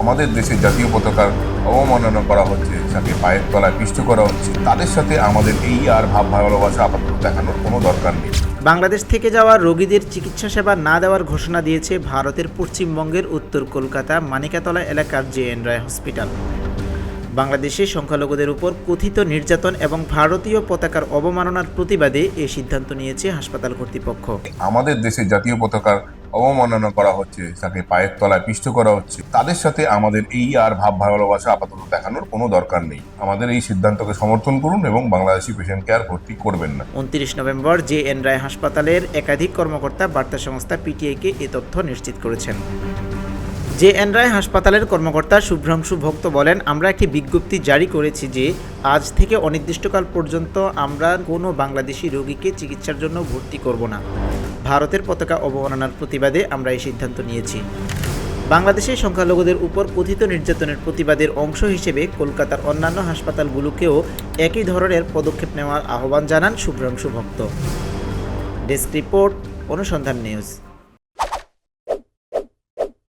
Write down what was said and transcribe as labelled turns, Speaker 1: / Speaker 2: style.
Speaker 1: আমাদের দেশের জাতীয় পতাকার অবমাননা করা হচ্ছে যাকে পায়ের তলায় পিষ্ট করা হচ্ছে তাদের সাথে আমাদের এই আর ভাব ভালোবাসা আপাতত দেখানোর কোনো দরকার নেই।
Speaker 2: বাংলাদেশ থেকে যাওয়া রোগীদের চিকিৎসা সেবা না দেওয়ার ঘোষণা দিয়েছে ভারতের পশ্চিমবঙ্গের উত্তর কলকাতা মানিকাতলা এলাকার জে এন রায় হসপিটাল। বাংলাদেশে সংখ্যালঘুদের উপর কথিত নির্যাতন এবং ভারতীয় পতাকার অবমাননার প্রতিবাদে এই সিদ্ধান্ত নিয়েছে হাসপাতাল কর্তৃপক্ষ।
Speaker 1: আমাদের দেশের জাতীয় পতাকার অবমাননা করা হচ্ছে যাকে পায়ের তলায় পিষ্ট করা হচ্ছে। তাদের সাথে আমাদের এই আর ভাব ভালোবাসা আপাতত দেখানোর কোনো দরকার নেই। আমাদের এই সিদ্ধান্তকে সমর্থন করুন এবং বাংলাদেশি পেশেন্টকে আর ভর্তি করবেন না।
Speaker 2: উনত্রিশ নভেম্বর জে এন রায় হাসপাতালের একাধিক কর্মকর্তা বার্তা সংস্থা পিটিআইকে এ তথ্য নিশ্চিত করেছেন। জে এন রায় হাসপাতালের কর্মকর্তা শুভ্রাংশু ভক্ত বলেন, আমরা একটি বিজ্ঞপ্তি জারি করেছি যে আজ থেকে অনির্দিষ্টকাল পর্যন্ত আমরা কোনো বাংলাদেশি রোগীকে চিকিৎসার জন্য ভর্তি করব না। ভারতের পতাকা অবমাননার প্রতিবাদে আমরা এই সিদ্ধান্ত নিয়েছি। বাংলাদেশের সংখ্যালঘুদের উপর কথিত নির্যাতনের প্রতিবাদের অংশ হিসেবে কলকাতার অন্যান্য হাসপাতালগুলোকেও একই ধরনের পদক্ষেপ নেওয়ার আহ্বান জানান Subhrangshu Bhakta. Desk report, Anusandhan news.